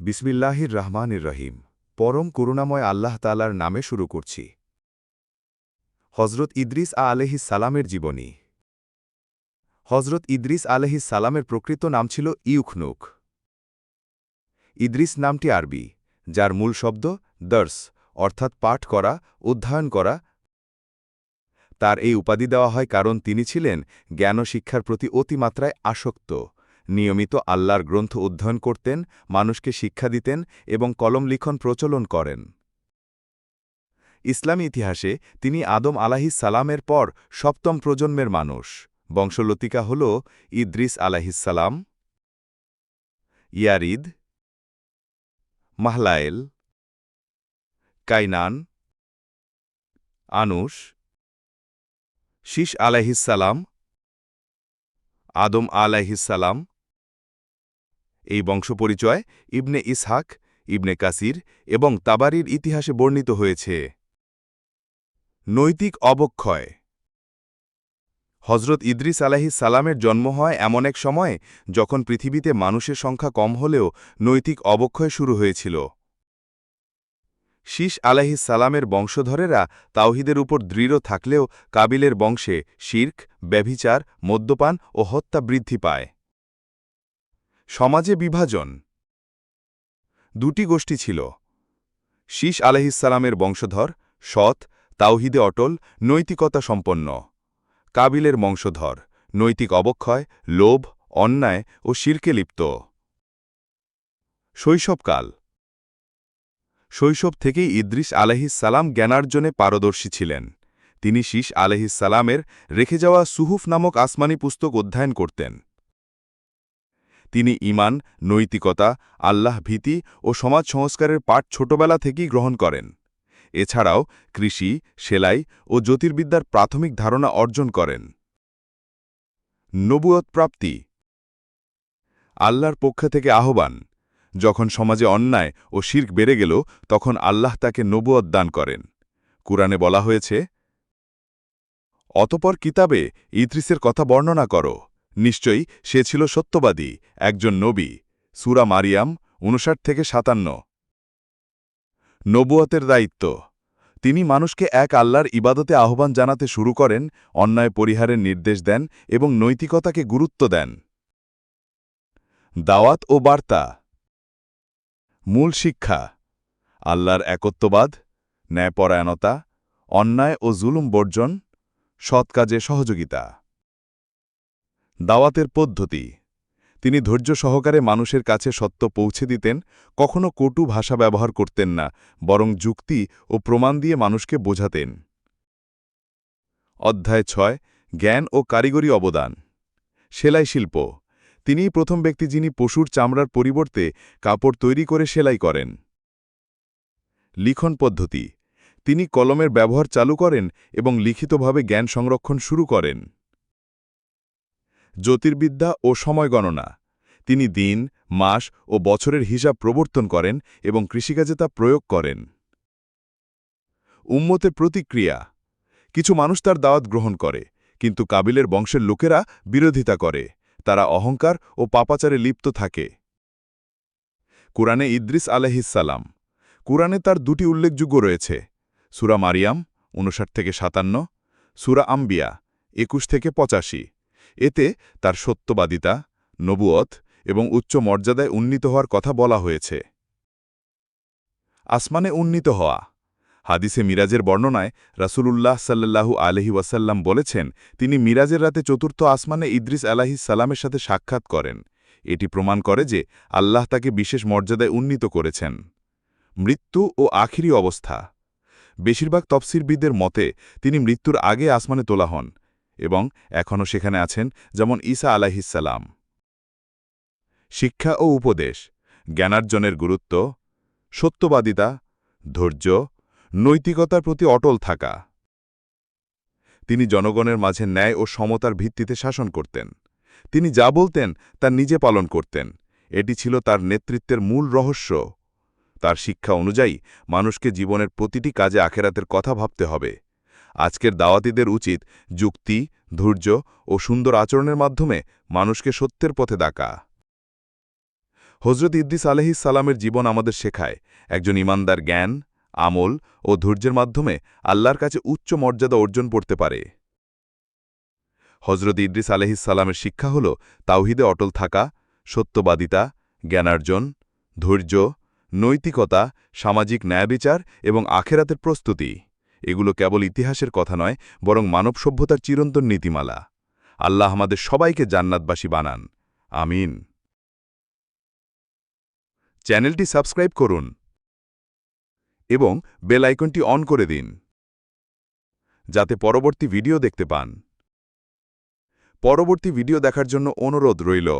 বিসমিল্লাহির রহমানির রহিম পরম করুণাময় আল্লাহ তালার নামে শুরু করছি। হজরত ইদ্রিস আ আলহিস সালামের জীবনী। হজরত ইদ্রিস আলহিস সালামের প্রকৃত নাম ছিল ইউখনুক ইদ্রিস নামটি আরবি, যার মূল শব্দ দর্স, অর্থাৎ পাঠ করা, অধ্যয়ন করা। তার এই উপাধি দেওয়া হয় কারণ তিনি ছিলেন জ্ঞান শিক্ষার প্রতি অতিমাত্রায় আসক্ত। নিয়মিত আল্লাহর গ্রন্থ অধ্যয়ন করতেন, মানুষকে শিক্ষা দিতেন এবং কলম লিখন প্রচলন করেন। ইসলামী ইতিহাসে তিনি আদম আলাহিস সালামের পর সপ্তম প্রজন্মের মানুষ। বংশলতিকা হল ইদ্রিস আলাহিসাল্লাম ইয়ারিদ, মাহলায়েল, কাইনান আনুষ শীষ আলাহিসাল্লাম আদম আলাহিসাল্লাম এই বংশপরিচয় ইবনে ইসহাক, ইবনে কাসির এবং তাবারির ইতিহাসে বর্ণিত হয়েছে। নৈতিক অবক্ষয় হজরত ইদ্রিস আলাহিস সালামের জন্ম হয় এমন এক সময়ে যখন পৃথিবীতে মানুষের সংখ্যা কম হলেও নৈতিক অবক্ষয় শুরু হয়েছিল। শীষ আলাহিস সালামের বংশধরেরা তাওহিদের উপর দৃঢ় থাকলেও কাবিলের বংশে শির্ক, ব্যভিচার, মদ্যপান ও হত্যা বৃদ্ধি পায়। সমাজে বিভাজন। দুটি গোষ্ঠী ছিল। শীষ আলহিসালামের বংশধর সৎ, তাওহিদে অটল, নৈতিকতা সম্পন্ন। কাবিলের বংশধর নৈতিক অবক্ষয়, লোভ, অন্যায় ও শির্কে লিপ্ত। শৈশবকাল। শৈশব থেকেই ইদ্রিস আলহিসাল্লাম জ্ঞানার্জনে পারদর্শী ছিলেন। তিনি শীষ আলহিসাল্লামের রেখে যাওয়া সুহুফ নামক আসমানি পুস্তক অধ্যয়ন করতেন। তিনি ইমান নৈতিকতা, আল্লাহ ভীতি ও সমাজ সংস্কারের পাঠ ছোটবেলা থেকেই গ্রহণ করেন। এছাড়াও কৃষি, সেলাই ও জ্যোতির্বিদ্যার প্রাথমিক ধারণা অর্জন করেন। নবুয়ত প্রাপ্তি। আল্লাহর পক্ষ থেকে আহ্বান, যখন সমাজে অন্যায় ও শির্ক বেড়ে গেল, তখন আল্লাহ তাকে নবুয়ত দান করেন। কুরআনে বলা হয়েছে, অতপর কিতাবে ইদ্রিসের কথা বর্ণনা করো। নিশ্চয়ই সে ছিল সত্যবাদী, একজন নবী। সুরা মারিয়াম উনষাট থেকে সাতান্ন। নবুয়তের দায়িত্ব। তিনি মানুষকে এক আল্লাহর ইবাদতে আহ্বান জানাতে শুরু করেন, অন্যায় পরিহারের নির্দেশ দেন এবং নৈতিকতাকে গুরুত্ব দেন। দাওয়াত ও বার্তা। মূল শিক্ষা। আল্লাহর একত্ববাদ, ন্যায়পরায়ণতা, অন্যায় ও জুলুম বর্জন, সৎ কাজে সহযোগিতা। দাওয়াতের পদ্ধতি। তিনি ধৈর্য সহকারে মানুষের কাছে সত্য পৌঁছে দিতেন, কখনো কটু ভাষা ব্যবহার করতেন না, বরং যুক্তি ও প্রমাণ দিয়ে মানুষকে বোঝাতেন। অধ্যায় ছয়, জ্ঞান ও কারিগরি অবদান। সেলাই শিল্প। তিনিই প্রথম ব্যক্তি যিনি পশুর চামড়ার পরিবর্তে কাপড় তৈরি করে সেলাই করেন। লিখন পদ্ধতি। তিনি কলমের ব্যবহার চালু করেন এবং লিখিতভাবে জ্ঞান সংরক্ষণ শুরু করেন। জ্যোতির্বিদ্যা ও সময় গণনা। তিনি দিন, মাস ও বছরের হিসাব প্রবর্তন করেন এবং কৃষিকাজে তা প্রয়োগ করেন। উম্মতের প্রতিক্রিয়া। কিছু মানুষ তার দাওয়াত গ্রহণ করে, কিন্তু কাবিলের বংশের লোকেরা বিরোধিতা করে। তারা অহংকার ও পাপাচারে লিপ্ত থাকে। কুরআনে ইদ্রিস আলহিসাল্লাম কুরআনে তার দুটি উল্লেখযোগ্য রয়েছে। সুরা মারিয়াম উনষাট থেকে সাতান্ন, সুরা আম্বিয়া, একুশ থেকে পঁচাশি। এতে তার সত্যবাদিতা নবুয়ত এবং উচ্চ মর্যাদায় উন্নীত হওয়ার কথা বলা হয়েছে। আসমানে উন্নীত হওয়া। হাদিসে মিরাজের বর্ণনায় রাসূলুল্লাহ সাল্লাল্লাহু আলহি ওয়াসাল্লাম বলেছেন, তিনি মিরাজের রাতে চতুর্থ আসমানে ইদ্রিস আলাহিস সালামের সাথে সাক্ষাৎ করেন। এটি প্রমাণ করে যে আল্লাহ তাকে বিশেষ মর্যাদায় উন্নীত করেছেন। মৃত্যু ও আখিরি অবস্থা। বেশিরভাগ তফসিরবিদদের মতে, তিনি মৃত্যুর আগে আসমানে তোলা হন। এবং এখনও সেখানে আছেন যেমন ঈসা আলাহিসাল্লাম শিক্ষা ও উপদেশ, জ্ঞানার্জনের গুরুত্ব, সত্যবাদিতা, ধৈর্য, নৈতিকতার প্রতি অটল থাকা। তিনি জনগণের মাঝে ন্যায় ও সমতার ভিত্তিতে শাসন করতেন। তিনি যা বলতেন তা নিজে পালন করতেন। এটি ছিল তার নেতৃত্বের মূল রহস্য। তার শিক্ষা অনুযায়ী মানুষকে জীবনের প্রতিটি কাজে আখেরাতের কথা ভাবতে হবে। আজকের দাওয়াতিদের উচিত যুক্তি, ধৈর্য ও সুন্দর আচরণের মাধ্যমে মানুষকে সত্যের পথে ডাকা। হজরত ইদ্দিস আলহিস সালামের জীবন আমাদের শেখায়, একজন ইমানদার জ্ঞান, আমল ও ধৈর্যের মাধ্যমে আল্লাহর কাছে উচ্চ মর্যাদা অর্জন করতে পারে। হজরত ইদ্রিস আলহিসাল্লামের শিক্ষা হল তাওহিদে অটল থাকা, সত্যবাদিতা, জ্ঞানার্জন, ধৈর্য, নৈতিকতা, সামাজিক ন্যায়বিচার এবং আখেরাতের প্রস্তুতি। এগুলো কেবল ইতিহাসের কথা নয়, বরং মানব সভ্যতার চিরন্তন নীতিমালা। আল্লাহ আমাদের সবাইকে জান্নাতবাসী বানান। আমিন। চ্যানেলটি সাবস্ক্রাইব করুন এবং বেল আইকনটি অন করে দিন, যাতে পরবর্তী ভিডিও দেখতে পান। পরবর্তী ভিডিও দেখার জন্য অনুরোধ রইল।